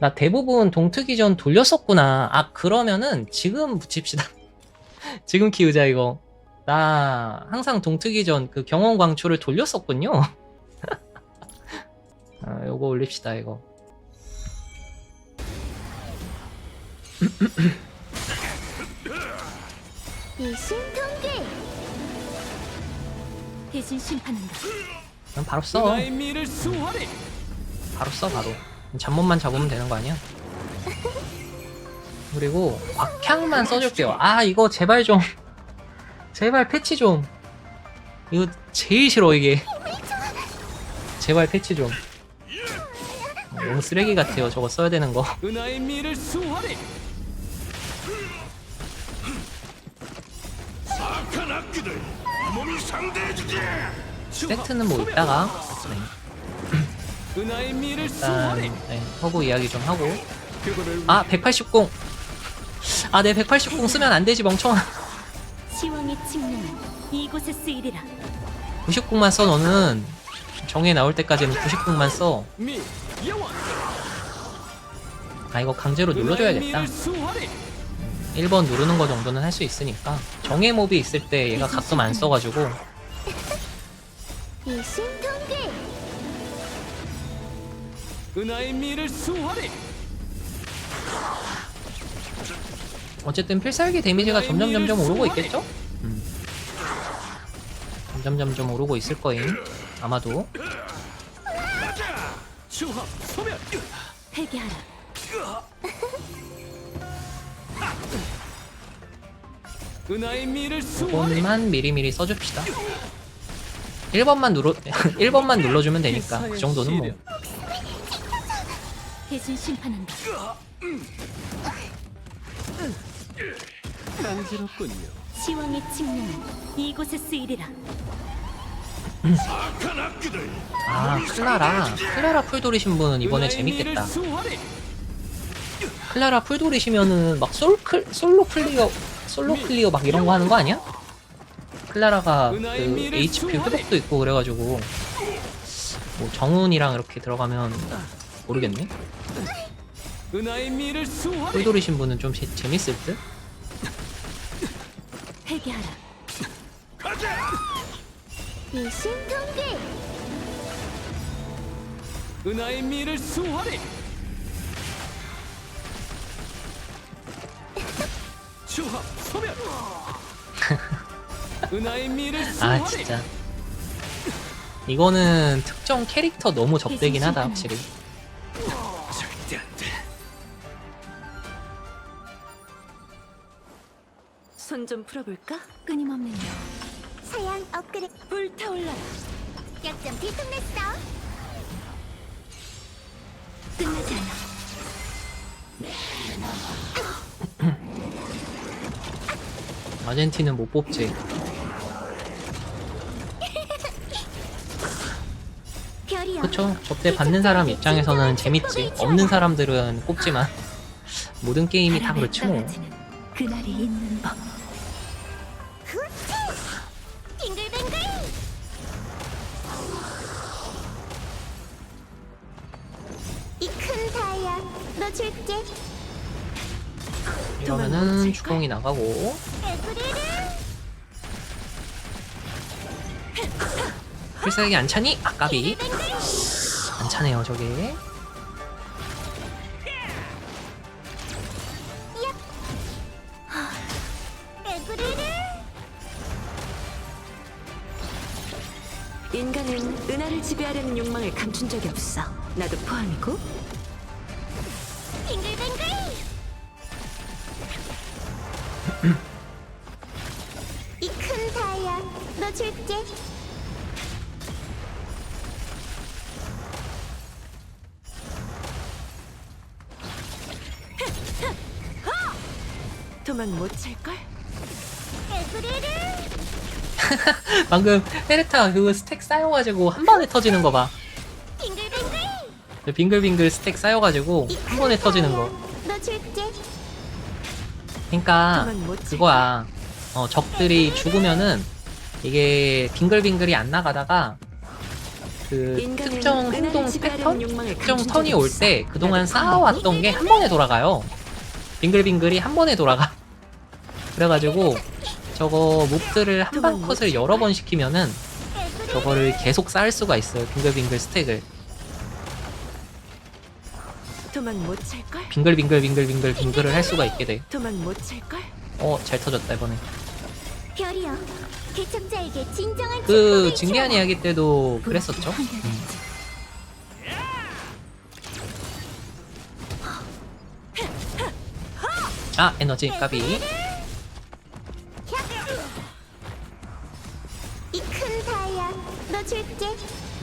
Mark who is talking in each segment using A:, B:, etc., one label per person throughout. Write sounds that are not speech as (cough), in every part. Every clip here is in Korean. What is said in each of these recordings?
A: 나 대부분 동특이 전 돌렸었구나. 아, 그러면은 지금 붙입시다. (laughs) 지금 키우자, 이거. 나 항상 동특이 전 그 경원 광초를 돌렸었군요. (laughs) 아, 요거 올립시다, 이거.
B: 일심동기 대신 심판한다.
A: 그럼 바로 써.
C: 나의 미를 수호하리.
A: 바로 써, 바로. 잠못만 잡으면 되는 거 아니야? 그리고 곽향만 써줄게요. 아, 이거 제발 좀. 제발 패치 좀. 이거 제일 싫어, 이게. 제발 패치 좀. 너무 쓰레기 같아요, 저거 써야 되는 거. 세트는 뭐. 네,
C: 은하의 미를
A: 일단. 네, 허구 이야기 좀 하고.
C: 그거를
A: 아, 180공. 아, 내 180공 쓰면 안 되지, 멍청아.
B: 시왕의 칙령은 이곳에 쓰이리라.
A: 90공만 써, 너는. 정해 나올 때까지는 90공만 써.
C: 미 여왕.
A: 아, 이거 강제로 눌러줘야겠다.
C: 미를 수호하리.
A: 1번 누르는 거 정도는 할 수 있으니까 정해 몹이 있을 때 얘가 가끔 안 써가지고
C: 은하의 미를 수호하리.
A: 어쨌든 필살기 데미지가 점점 점점 오르고 있겠죠? 음. 점점 점점 오르고 있을 거임 아마도
C: 추합 소멸.
B: 회개하라.
C: 은하의 미를 수호하리.
A: 이번만 미리미리 써줍시다 1번만 눌러 (laughs) 1번만 눌러주면 되니까 그 정도는 뭐
B: 대신 심판한다.
C: 간지럽군요.
B: 시왕의 칙령은 이곳에 쓰이리라.
D: 악한 악기들
A: 아 클라라 클라라 풀 돌이신 분은 이번에 재밌겠다. 클라라 풀 돌이시면은 막 솔, 클, 솔로 클리어 솔로 클리어 막 이런 거 하는 거 아니야? 클라라가 그 HP 회복도 있고 그래가지고 뭐 정훈이랑 이렇게 들어가면 모르겠네.
C: 은하의 미를 수호하리.
A: 풀 돌이신 분은 좀 재, 재밌을 듯?
B: 회개하라.
D: 가자
B: 일심동기
C: 은하의 미를 수호하리. 추합 소멸. (laughs) 은하의 미를
A: 아
C: 수호하리.
A: 진짜. 이거는 특정 캐릭터 너무 접대긴 하다 확실히.
B: 손 좀 풀어볼까? 끊임없는 여. 사양 업그레이드 불타올라라. 약점 뒤통냈어. 끝나지 않아.
A: 아젠티는 못 뽑지. 그쵸? 접대 받는 사람 입장에서는 재밌지. 없는 사람들은 뽑지만 모든 게임이 다.
B: 떨어지는 그날이 있는 법. 이 큰 다이아 너 줄게.
A: 이러면은 주공이 나가고
B: 에브리를
A: 필살기 안 차니? 아까비 안 차네요 저게
B: 에브리를
E: 인간은 은하를 지배하려는 욕망을 감춘 적이 없어. 나도 포함이고.
B: 빙글빙글. (clears throat) 이 큰 다이아 너 줄게.
E: 도망 못 찰걸?
B: 에브리를 (laughs)
A: 방금 페르타 그 스택 쌓여가지고 한 번에 터지는 거 봐
B: 빙글빙글.
A: 스택 쌓여가지고 이한 번에
B: 큰
A: 터지는 거
B: 너 줄게.
A: 그러니까 그거야 어, 적들이 죽으면은 이게 빙글빙글이 안 나가다가 그 특정 행동 패턴, 특정 턴이 올. 때 그동안 쌓아왔던 게 한 번에 돌아가요. 빙글빙글이 한 번에 돌아가. (laughs) 그래가지고 저거 몹들을 한 방 컷을 여러 번 시키면은 저거를 계속 쌓을 수가 있어요. 빙글빙글 스택을.
E: 도망 못 찰걸?
A: 빙글빙글 빙글빙글 빙글을 할 수가 있게 돼.
E: 도망 못 찰걸?
A: 어, 잘 터졌다 이번에.
B: 별이여, 개척자에게 진정한
A: 그
B: 축복을
A: 징계한
B: 주어라.
A: 이야기 때도 그랬었죠. 음. 아 에너지 까비
B: 이 큰 다이아, 너 줄게.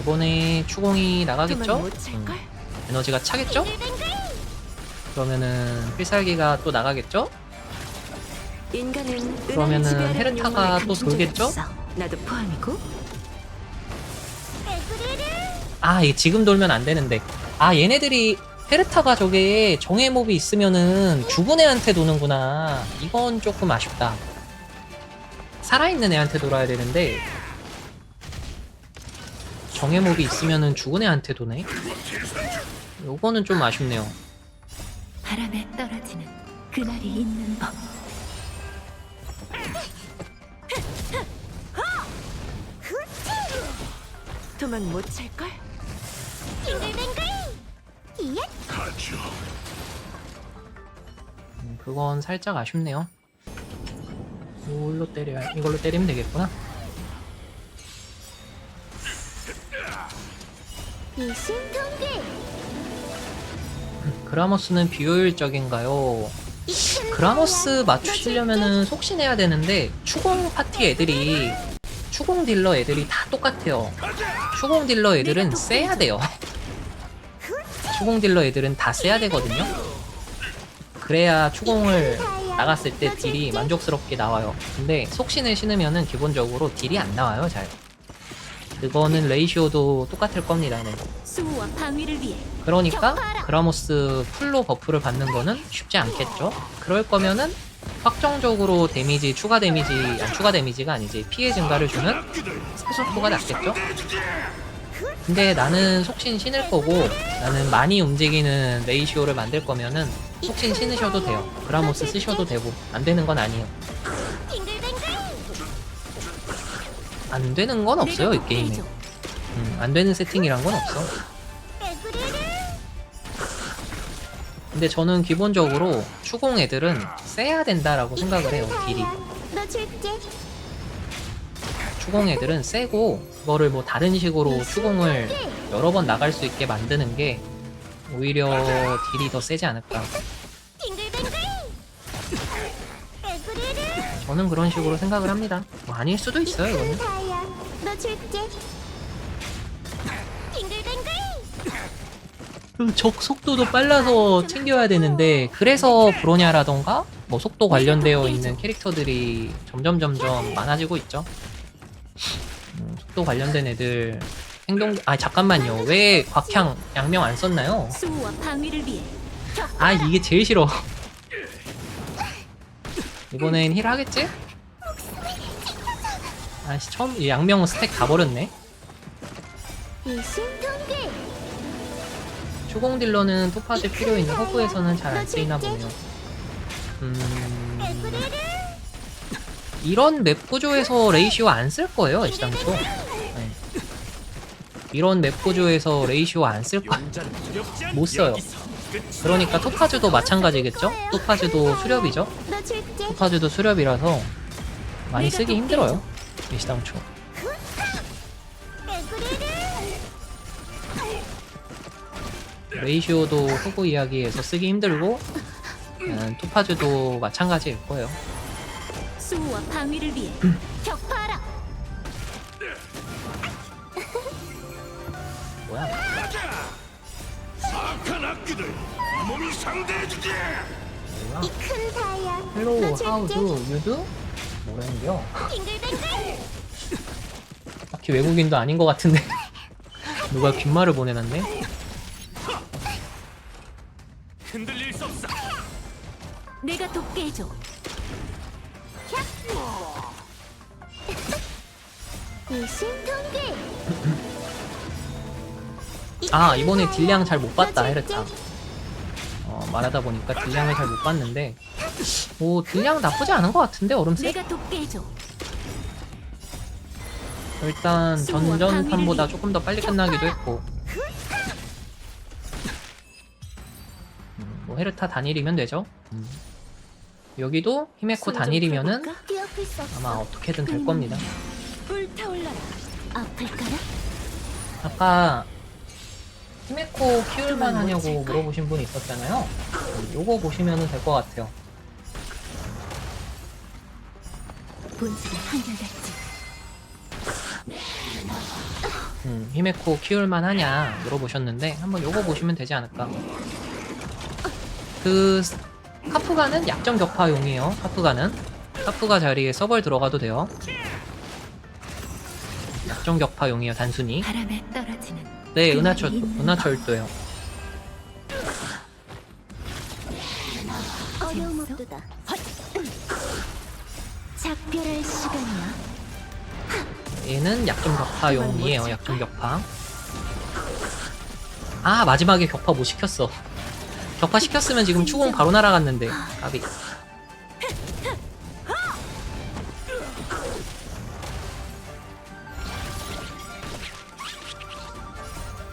A: 이번에 추공이 나가겠죠?
E: 도망 못
A: 음,
E: 찰걸?
A: 에너지가 차겠죠? 그러면은 필살기가 또 나가겠죠?
E: 인간은
A: 그러면은 헤르타가 또 돌겠죠?
E: 나도 포함이고.
A: 아 이게 지금 돌면 안 되는데. 아 얘네들이 페르타가 저게 정의 몹이 있으면은 죽은 애한테 도는구나. 이건 조금 아쉽다. 살아있는 애한테 돌아야 되는데. 정의 몹이 있으면은 죽은 애한테 도네? 요거는 좀 아쉽네요
E: 바람에 떨어지는 그날이 있는 법. 도망 못 찰걸?
B: 빙글빙글. 이야,
D: 가죠.
A: 음, 그건 살짝 아쉽네요 이걸로 때려야 이걸로 때리면 되겠구나
B: 이신통글.
A: 그라모스는 비효율적인가요? 그라모스 맞추시려면은 속신해야 되는데 추공 파티 애들이 추공 딜러 애들이 다 똑같아요. 추공 딜러 애들은 세야 돼요. (laughs) 추공 딜러 애들은 다 세야 되거든요. 그래야 추공을 나갔을 때 딜이 만족스럽게 나와요. 근데 속신을 신으면은 기본적으로 딜이 안 나와요, 잘. 그거는 레이시오도 똑같을 겁니다. 네.
E: 수호와 방위를 위해
A: 그러니까 그라모스 풀로 버프를 받는 거는 쉽지 않겠죠. 그럴 거면은 확정적으로 데미지 추가 데미지 아니 추가 데미지가 아니지 피해 증가를 주는 스속도가 낫겠죠. 근데 나는 속신 신을 거고 나는 많이 움직이는 레이시오를 만들 거면은 속신 신으셔도 돼요. 그라모스 쓰셔도 되고 안 되는 건 아니에요. 안 되는 건 없어요 이 게임에. 음, 안 되는 세팅이란 건 없어. 근데 저는 기본적으로 추공 애들은 세야 된다라고 생각을 해요 딜이. 추공 애들은 세고 그거를 뭐 다른 식으로 추공을 여러 번 나갈 수 있게 만드는 게 오히려 딜이 더 세지 않을까. 저는 그런 식으로 생각을 합니다. 뭐 아닐 수도 있어요,
B: 큰
A: 이거는. 그 적 속도도 빨라서 챙겨야 되는데 그래서 브로냐라던가 뭐 속도 관련되어 있는 캐릭터들이 점점 점점 많아지고 있죠. 음, 속도 관련된 애들 행동 아 잠깐만요 왜 곽향 양명 안 썼나요?
E: 수호와 방위를 위해
A: 아 이게 제일 싫어 이번엔 힐 하겠지? 아씨 처음 이 양명 스택 다 버렸네
B: 이
A: 추공 딜러는 토파즈 필요 있는 허브에서는 잘 안 쓰이나 보네요 음... 이런 맵 구조에서 레이시오 안 쓸 거예요 애시당초 네. 이런 맵 구조에서 레이시오 안쓸
C: 않.
A: 못 써요 그러니까 토파즈도 마찬가지겠죠? 토파즈도 수렵이죠? 토파즈도 수렵이라서 많이 쓰기 힘들어요 애시당초 레이시오도 후보 이야기에서 쓰기 힘들고 음, 토파즈도 마찬가지일 거예요
E: 수호와 방위를 위해
B: 격파하라.
A: 뭐야
D: 악한 악기들 몸이 상대해주지.
A: 뭐야
B: 이 큰 다이아,
A: 헬로우
B: 너
A: 하우드
B: 줄게.
A: 유드? 뭐라는겨
B: 빙글빙글.
A: 딱히 외국인도 아닌 것 같은데 누가 귓말을 보내놨네
E: 내가 돕게 해줘.
B: 이신통글.
A: 아 이번에 딜량 잘 못 봤다 헤르타 어, 말하다 보니까 딜량을 잘 못 봤는데 뭐 딜량 나쁘지 않은 것 같은데 얼음새
E: 내가 돕게 해줘.
A: 일단 전전판보다 조금 더 빨리 끝나기도 했고 음, 뭐 헤르타 단일이면 되죠 음. 여기도 히메코 단일이면은
B: 없어.
A: 아마 어떻게든 될 겁니다.
B: 아플까나?
A: 아까 히메코 키울만 하냐고? 물어보신 분이 있었잖아요 음, 요거 보시면 될것 같아요. 음, 히메코 키울만 하냐 물어보셨는데 한번 요거 보시면 되지 않을까 그 카프가는 약점 격파용이에요. 카프가는. 카프가 자리에 서벌 들어가도 돼요. 약점 격파용이에요 단순히. 네 은하철 은하철도요.
B: 어려움
E: 재밌어?
B: 없도다. 작별할 시간이야.
A: 얘는 약점 격파용이에요 약점 격파. 아 마지막에 격파 못 시켰어 격파 시켰으면 지금 추공 바로 날아갔는데 까비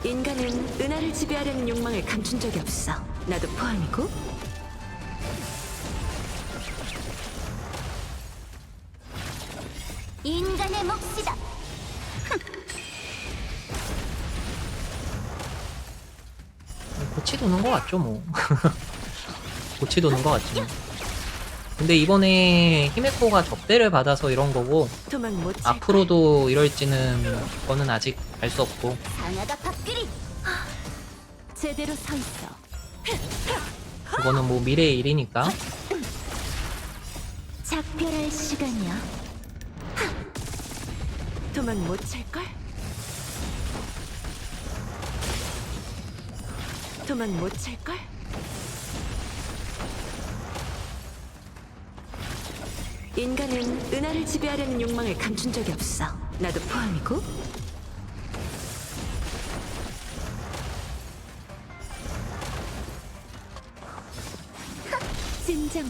E: 인간은 은하를 지배하려는 욕망을 감춘 적이 없어. 나도 포함이고.
B: 인간의 몫이다.
A: 도는 것 같죠 뭐 (laughs) 고치 도는 것 같지 뭐. 근데 이번에 히메코가 접대를 받아서 이런 거고. 앞으로도 이럴지는 그거는 아직 알 수 없고.
E: 제대로 서 있어.
A: 그거는 뭐 미래의 일이니까
B: 작별할 시간이야.
E: 도망 못 찰 걸? 도망 못 찰걸? 인간은 은하를 지배하려는 욕망을 감춘 적이 없어. 나도 포함이고. 진정.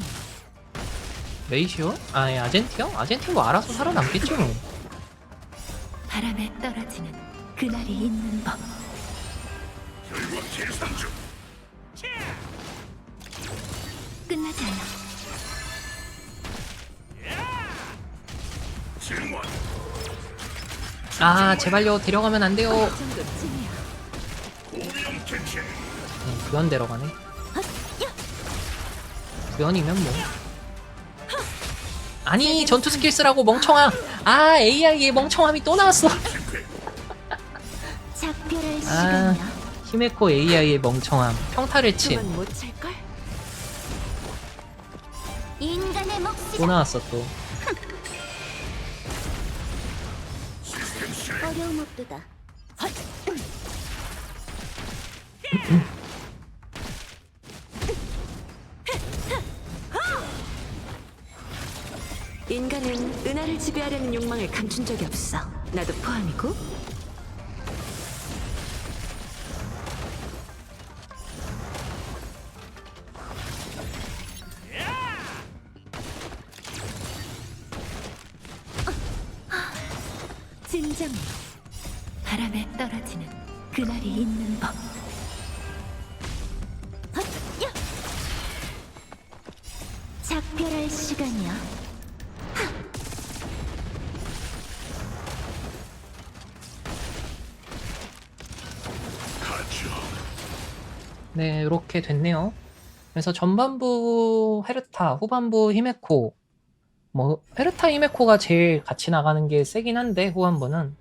A: 레이시오? 아니 아젠티어? 아젠티어 뭐 알아서 살아남겠지 뭐
E: 바람에 떨어지는 그날이 있는 법.
D: 계산 중.
E: 끝나지 않아.
D: 증원.
A: 아 제발요 데려가면 안 돼요
E: 정도쯤이야.
A: 구현 데려가네 구현이면 뭐 아니 전투 스킬 쓰라고 멍청아 아 AI의 멍청함이 또 나왔어
B: 작별할
A: 아
B: 시간이야.
A: 히메코 AI의 멍청함 평타를
E: 친또못 찰걸?
B: 인간의 몫이다.
A: 나왔어 또. (laughs)
B: 어려움 없도다. (laughs)
E: 인간은 은하를 지배하려는 욕망을 감춘 적이 없어. 나도 포함이고.
D: 가죠.
A: 네 이렇게 됐네요. 그래서 전반부 헤르타 후반부 히메코. 뭐 헤르타 히메코가 제일 같이 나가는 게 세긴 한데 후반부는.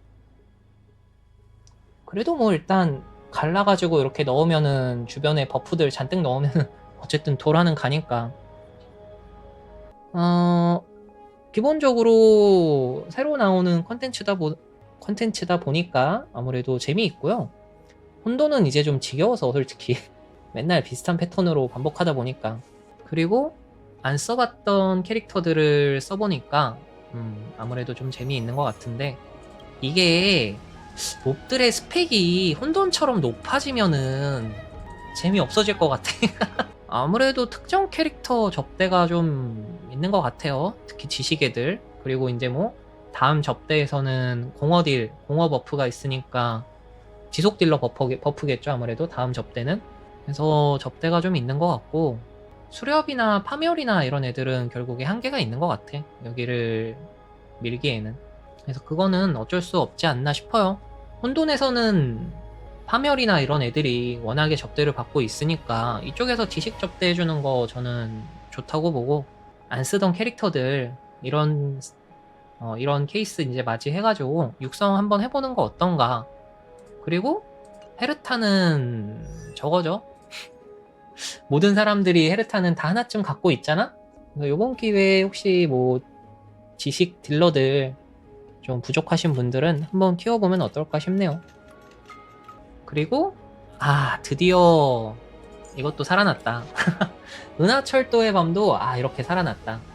A: 그래도 뭐 일단 갈라가지고 이렇게 넣으면은 주변에 버프들 잔뜩 넣으면은 (laughs) 어쨌든 돌아는 가니까 어 기본적으로 새로 나오는 컨텐츠다 보 컨텐츠다 보니까 아무래도 재미있고요 혼돈은 이제 좀 지겨워서 솔직히 (laughs) 맨날 비슷한 패턴으로 반복하다 보니까 그리고 안 써봤던 캐릭터들을 써보니까 음, 아무래도 좀 재미있는 것 같은데 이게 몹들의 스펙이 혼돈처럼 높아지면은 재미 없어질 것 같아. (laughs) 아무래도 특정 캐릭터 접대가 좀 있는 것 같아요. 특히 지식애들. 그리고 이제 뭐 다음 접대에서는 공허딜, 공허 버프가 있으니까 지속 딜러 버프, 버프겠죠. 아무래도 다음 접대는. 그래서 접대가 좀 있는 것 같고 수렵이나 파멸이나 이런 애들은 결국에 한계가 있는 것 같아. 여기를 밀기에는. 그래서 그거는 어쩔 수 없지 않나 싶어요. 혼돈에서는 파멸이나 이런 애들이 워낙에 접대를 받고 있으니까 이쪽에서 지식 접대해주는 거 저는 좋다고 보고 안 쓰던 캐릭터들 이런 어, 이런 케이스 이제 맞이해가지고 육성 한번 해보는 거 어떤가 그리고 헤르타는 저거죠 모든 사람들이 헤르타는 다 하나쯤 갖고 있잖아 요번 기회에 혹시 뭐 지식 딜러들 좀 부족하신 분들은 한번 키워보면 어떨까 싶네요. 그리고 아 드디어 이것도 살아났다. (laughs) 은하철도의 밤도 아 이렇게 살아났다.